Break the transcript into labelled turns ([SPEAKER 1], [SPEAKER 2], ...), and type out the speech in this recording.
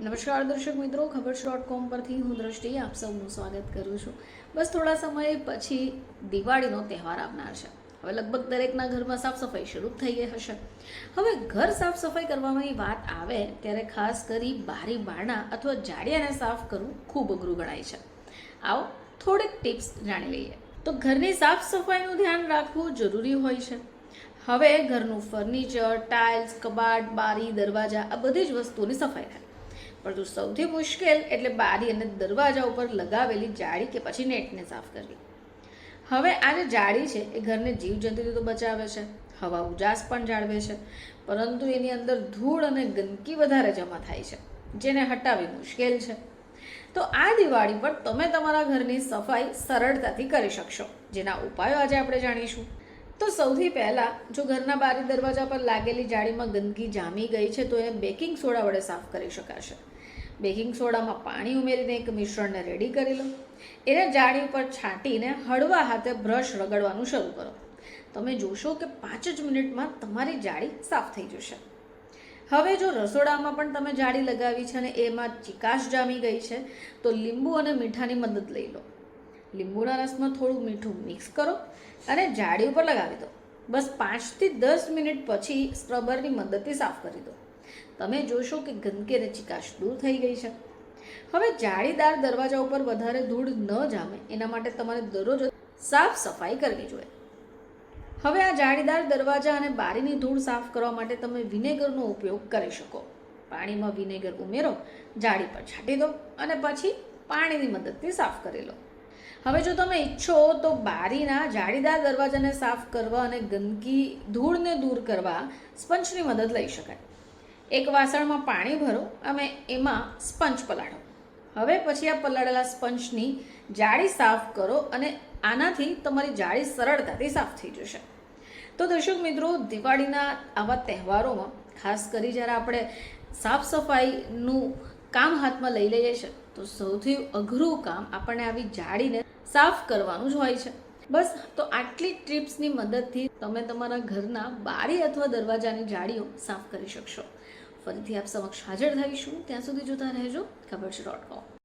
[SPEAKER 1] નમસ્કાર દર્શક મિત્રો ખબર ડોટ કોમ પરથી હું દ્રષ્ટિ આપ સૌનું સ્વાગત કરું છું. બસ થોડા સમય પછી દિવાળીનો તહેવાર આવનાર છે. હવે લગભગ દરેકના ઘરમાં સાફ સફાઈ શરૂ થઈ ગઈ હશે. હવે ઘર સાફ સફાઈ કરવાની વાત આવે ત્યારે ખાસ કરી બારી બારણા અથવા જાડિયાને સાફ કરવું ખૂબ અઘરું ગણાય છે. આવો થોડીક ટિપ્સ જાણી લઈએ. તો ઘરની સાફ સફાઈનું ધ્યાન રાખવું જરૂરી હોય છે. હવે ઘરનું ફર્નિચર, ટાઇલ્સ, કબાટ, બારી, દરવાજા આ બધી જ વસ્તુઓની સફાઈ થાય. પરંતુ સૌથી મુશ્કેલ એટલે બારી અને દરવાજા ઉપર લગાવેલી જાળી કે પછી નેટને સાફ કરવી. હવે આ જે જાળી છે એ ઘરને જીવજંતુથી તો બચાવે છે. હવા ઉજાસ પણ જાળવે છે. પરંતુ એની અંદર ધૂળ અને ગંદકી વધારે જમા થાય છે, જેને હટાવવી મુશ્કેલ છે. તો આ દિવાળી પર તમે તમારા ઘરની સફાઈ સરળતાથી કરી શકશો. જેના ઉપાયો આજે આપણે જાણીશું. તો સૌથી પહેલાં જો ઘરના બારી દરવાજા પર લાગેલી જાળીમાં ગંદકી જામી ગઈ છે તો એ બેકિંગ સોડા વડે સાફ કરી શકાશે. બેકિંગ સોડામાં પાણી ઉમેરીને એક મિશ્રણને રેડી કરી લો. એને જાળી ઉપર છાંટીને હળવા હાથે બ્રશ રગડવાનું શરૂ કરો. તમે જોશો કે પાંચ જ મિનિટમાં તમારી જાળી સાફ થઈ જશે. હવે જો રસોડામાં પણ તમે જાળી લગાવી છે અને એમાં ચિકાશ જામી ગઈ છે, તો લીંબુ અને મીઠાની મદદ લઈ લો. લીંબુના રસમાં થોડું મીઠું મિક્સ કરો અને જાળી ઉપર લગાવી દો. બસ પાંચથી દસ મિનિટ પછી સ્ક્રબરની મદદથી સાફ કરી દો. તમે જોશો કે ગંદકી અને ચિકાશ દૂર થઈ ગઈ છે. હવે જાળીદાર દરવાજા ઉપર વધારે ધૂળ ન જામે, એના માટે તમારે દરરોજ સાફ સફાઈ કરવી જોઈએ. હવે આ જાળીદાર દરવાજા અને બારીની ધૂળ સાફ કરવા માટે તમે વિનેગરનો ઉપયોગ કરી શકો. પાણીમાં વિનેગર ઉમેરો, જાળી પર છાંટી દો અને પછી પાણીની મદદથી સાફ કરી લો. હવે જો તમે ઈચ્છો તો બારીના જાળીદાર દરવાજાને સાફ કરવા અને ગંદકી ધૂળને દૂર કરવા સ્પંચની મદદ લઈ શકાય. એક વાસણમાં પાણી ભરો અને એમાં સ્પંજ પલાળો. હવે પછી આ પલાળેલા સ્પંજની જાળી સાફ કરો અને આનાથી તમારી જાળી સરળતાથી સાફ થઈ જશે. તો દર્શક મિત્રો, દિવાળીના આવા તહેવારોમાં, ખાસ કરી જ્યારે આપણે સાફ સફાઈનું કામ હાથમાં લઈ લઈએ છીએ, તો સૌથી અઘરું કામ આપણને આવી જાળીને સાફ કરવાનું જ હોય છે. બસ, તો આટલી ટિપ્સની મદદથી તમે તમારા ઘરના બારી અથવા દરવાજાની જાળીઓ સાફ કરી શકશો. ફરીથી આપ સમક્ષ હાજર થઈશું ત્યાં સુધી જોતા રહેજો. ખબર છે ડોટ કોમ